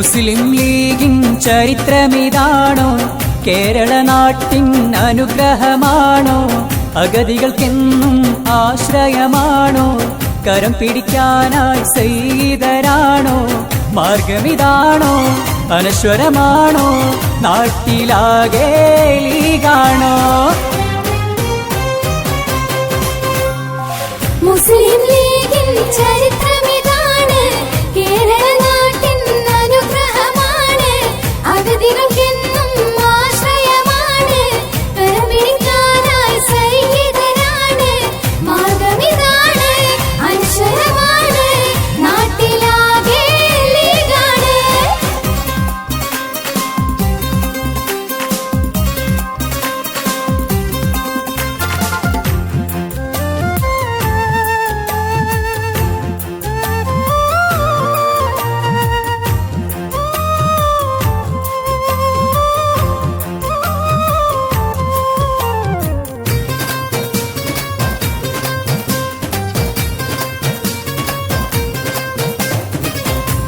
മുസ്ലിം ലീഗിൻ ചരിത്രമിതാണോ? കേരള നാട്ടിൻ അനുഗ്രഹമാണോ? അഗതികൾക്കെന്നും ആശ്രയമാണോ? കരം പിടിക്കാനായി സൈതരാണോ മാർഗമിതാണോ? അനശ്വരമാണോ? നാട്ടിലാകെ ലീഗാണോ? മുസ്ലിം ലീഗിൻ ചരിത്രമിതാണ്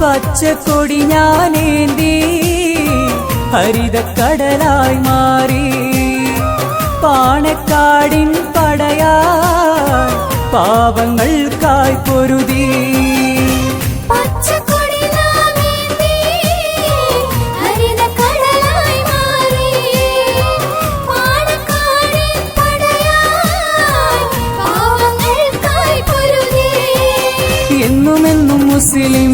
പച്ചക്കൊടി ഞാനേന്തി. ഹരിതക്കടലായി മാറി. പാണക്കാടിൻ പടയാ പാവങ്ങൾക്കായി പൊരുതി. എന്നുമെന്നും മുസ്ലിം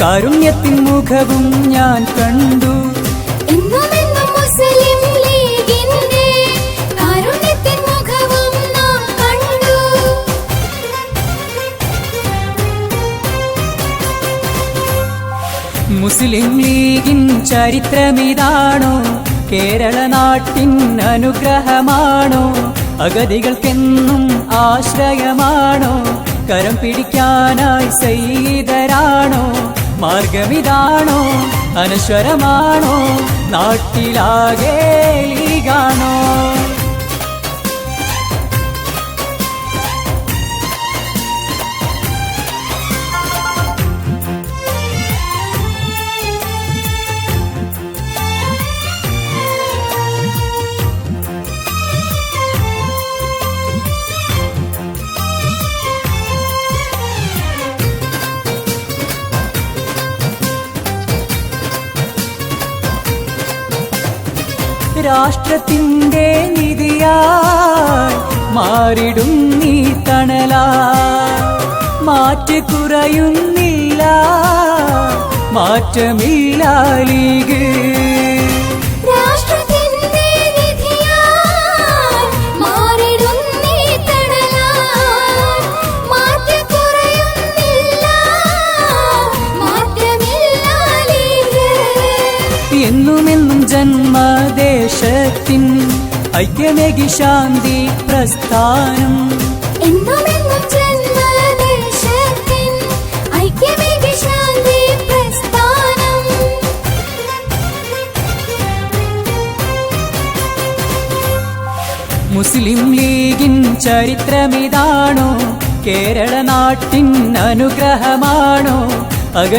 കാരുണ്യത്തിൻ മുഖവും ഞാൻ കണ്ടു. മുസ്ലിം ലീഗിൻ ചരിത്രമിതാണോ? കേരള നാട്ടിൻ അനുഗ്രഹമാണോ? അഗതികൾക്കെന്നും ആശ്രയമാണോ? കരം പിടിക്കാനായി സൈതരാണോ മാർഗമിതാണോ? അനശ്വരമാണോ? നാട്ടിലാകെ ലീഗാണോ? രാഷ്ട്രത്തിന്റെ നിധിയായി മാറിടും നീ തണലാ മാറ്റ് കുറയുന്നില്ല മാറ്റമില്ല ജന്മദേശത്തിൻ ഐക്യമേകി ശാന്തി പ്രസ്ഥാനം. മുസ്ലിം ലീഗിൻ ചരിത്രമിതാണോ? കേരള നാട്ടിൻ അനുഗ്രഹമാണോ? അക